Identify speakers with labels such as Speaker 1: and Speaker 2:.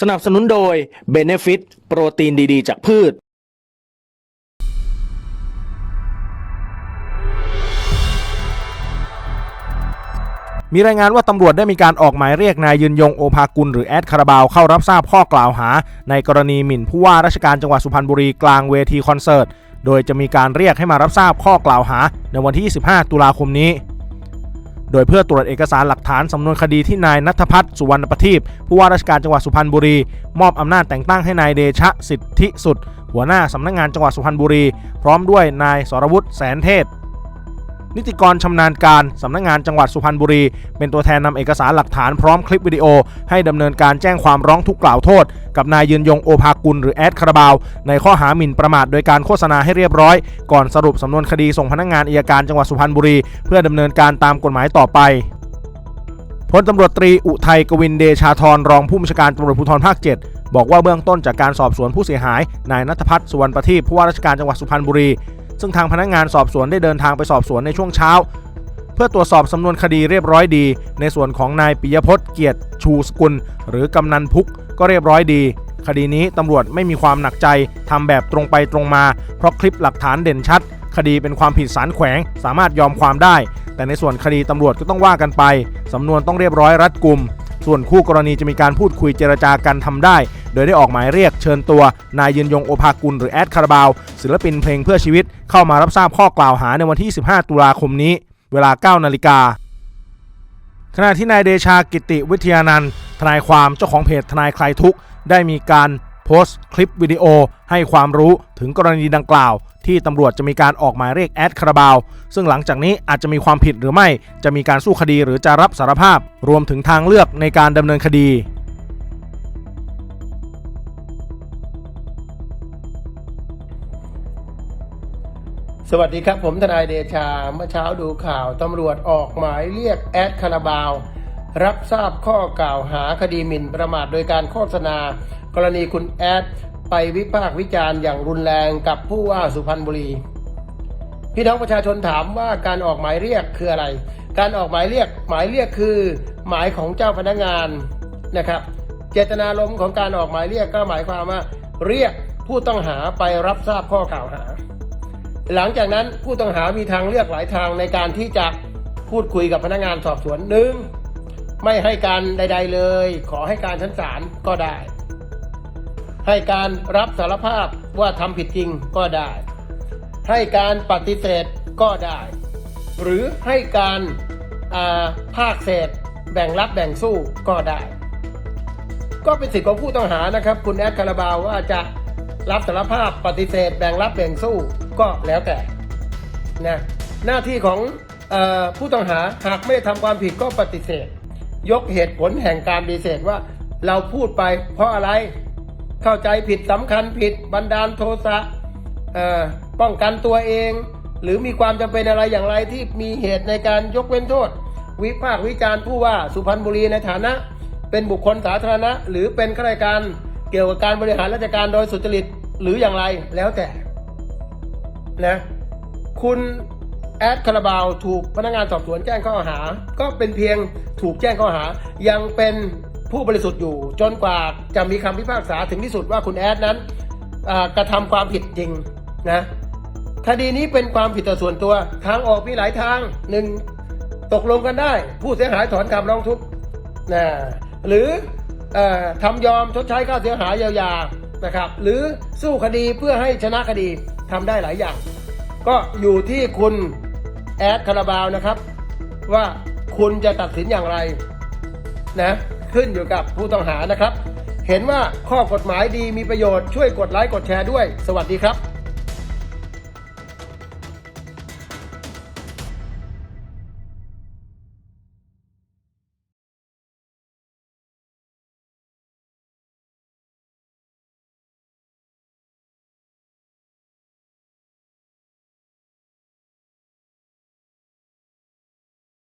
Speaker 1: สนับสนุนโดย Benefit โปรตีนดีๆ จากพืช
Speaker 2: มีรายงานว่าตำรวจได้มีการออกหมายเรียกนายยืนยงโอภากุลหรือแอดคาราบาวเข้ารับทราบข้อกล่าวหา ในกรณีหมิ่นผู้ว่าราชการจังหวัดสุพรรณบุรีกลางเวทีคอนเสิร์ต โดยจะมีการเรียกให้มารับทราบข้อกล่าวหา ในวันที่25ตุลาคมนี้ โดยเพื่อตรวจเอกสารหลักฐานสำนวนคดีที่นายนัทพัฒน์สุวรรณประทีปผู้ว่าราชการจังหวัดสุพรรณบุรี มอบอำนาจแต่งตั้งให้นายเดชะสิทธิสุด หัวหน้าสำนักงานจังหวัดสุพรรณบุรี พร้อมด้วยนายสรวุฒิแสนเทศ นิติกรชำนาญการสำนักงานจังหวัดสุพรรณบุรี เป็นตัวแทนนำเอกสารหลักฐานพร้อมคลิปวิดีโอ ให้ดำเนินการแจ้งความร้องทุกข์กล่าวโทษ กับนายยืนยงโอภากุลหรือแอดคาราบาว ในข้อหาหมิ่นประมาทโดยการโฆษณาให้เรียบร้อย ก่อนสรุปสำนวนคดีส่งพนักงานอัยการจังหวัดสุพรรณบุรี เพื่อดำเนินการตามกฎหมายต่อไปพลตำรวจตรีอุทัยกวินเดชาธรรองผู้บัญชาการตำรวจภูธรภาค 7 บอกว่าเบื้องต้นจากการสอบสวนผู้เสียหายนายนัทพัฒน์สุวรรณประทีปผู้ว่าราชการจังหวัดสุพรรณบุรี ซึ่งทางพนักงานสอบสวนได้เดินทางไปสอบสวนในช่วงเช้า เพื่อตรวจสอบสำนวนคดีเรียบร้อยดี ในส่วนของนายปิยพจน์เกียรติชูสกุล หรือกำนันพุกก็เรียบร้อยดี คดีนี้ตำรวจไม่มีความหนักใจทำแบบตรงไปตรงมา เพราะคลิปหลักฐานเด่นชัด คดีเป็นความผิดสารแขวง สามารถยอมความได้ แต่ในส่วนคดีตำรวจก็ต้องว่ากันไปสำนวนต้องเรียบร้อยรัดกุม ส่วนคู่กรณีจะมีการพูดคุยเจรจากันทำได้ โดยได้ออกหมายเรียกเชิญตัวนายยืนยงโอภากุลหรือแอดคาราบาวศิลปินเพลงเพื่อชีวิต เข้ามารับทราบข้อกล่าวหาในวันที่ 15 ตุลาคมนี้ เวลา 9 นาฬิกาขณะที่นายเดชากิติวิทยานันท์ทนายความเจ้าของเพจทนายคลายทุกได้มีการ โพสต์คลิปวิดีโอให้ความรู้ถึงกรณีดังกล่าว ที่ตำรวจจะมีการออกหมายเรียกแอดคาราบาว ซึ่งหลังจากนี้อาจจะมีความผิดหรือไม่ จะมีการสู้คดีหรือจะรับสารภาพ รวมถึงทางเลือกในการดำเนินคดี
Speaker 3: สวัสดีครับ ผมทนายเดชา เมื่อเช้าดูข่าว ตำรวจออกหมายเรียกแอดคาราบาว รับทราบข้อกล่าวหาคดีหมิ่นประมาทโดยการโฆษณา กรณีคุณแอด ไปวิพากษ์วิจารณ์อย่างรุนแรงกับผู้ว่าสุพรรณบุรี พี่น้องประชาชนถามว่าการออกหมายเรียกคืออะไร การออกหมายเรียกหมายเรียกคือ หมายของเจ้าพนักงานนะครับ เจตนารมณ์ของการออกหมายเรียกก็หมายความว่า เรียกผู้ต้องหาไปรับทราบข้อกล่าวหา หลังจากนั้นผู้ต้องหามีทางเลือกหลายทางในการที่จะพูดคุยกับพนักงานสอบสวนหนึ่ง ไม่ให้การใด ๆเลย ขอให้การชั้นศาลก็ได้ ให้การรับสารภาพว่าทำผิดจริงก็ได้ ให้การปฏิเสธก็ได้ หรือให้การาภาคเศษ แบ่งรับแบ่งสู้ก็ได้ ก็เป็นสิทธิของผู้ต้องหานะครับ คุณแอดคาราบาวว่าจะรับสารภาพปฏิเสธ แบ่งรับแบ่งสู้ก็แล้วแต่นะหน้าที่ของออผู้ต้องหาหากไม่ได้ทำความผิดก็ปฏิเสธ ยกเหตุผลแห่งการปฏิเสธว่าเราพูดไปเพราะอะไรเข้าใจผิดสำคัญผิดบันดาลโทสะป้องกันตัวเอง หรือมีความจำเป็นอะไรอย่างไรที่มีเหตุในการยกเว้นโทษ วิพากษ์วิจารณ์ผู้ว่าสุพรรณบุรีในฐานะ เป็นบุคคลสาธารณะ หรือเป็นข้าราชการเกี่ยวกับการบริหารราชการโดยสุจริตหรืออย่างไรแล้วแต่นะคุณ แอดคาราบาวถูกพนักงานสอบสวนแจ้งข้อหา ก็เป็นเพียงถูกแจ้งข้อหา ยังเป็นผู้บริสุทธิ์อยู่ จนกว่าจะมีคำพิพากษาถึงที่สุดว่าคุณแอดนั้นกระทำความผิดจริงนะคดีนี้เป็นความผิดต่อส่วนตัวทางออกมีหลายทางหนึ่งตกลงกันได้ ผู้เสียหายถอนคำร้องทุกข์นะหรือออทำยอมชดใช้ค่าเสียหายเยียวยานะครับ หรือสู้คดีเพื่อให้ชนะคดีทำได้หลายอย่าง ก็อยู่ที่คุณ แอดคาราบาวนะครับ ว่าคุณจะตัดสินอย่างไรนะขึ้นอยู่กับผู้ต้องหานะครับ เห็นว่าข้อกฎหมายดีมีประโยชน์ช่วยกดไลค์กดแชร์ด้วย สวัสดีครับ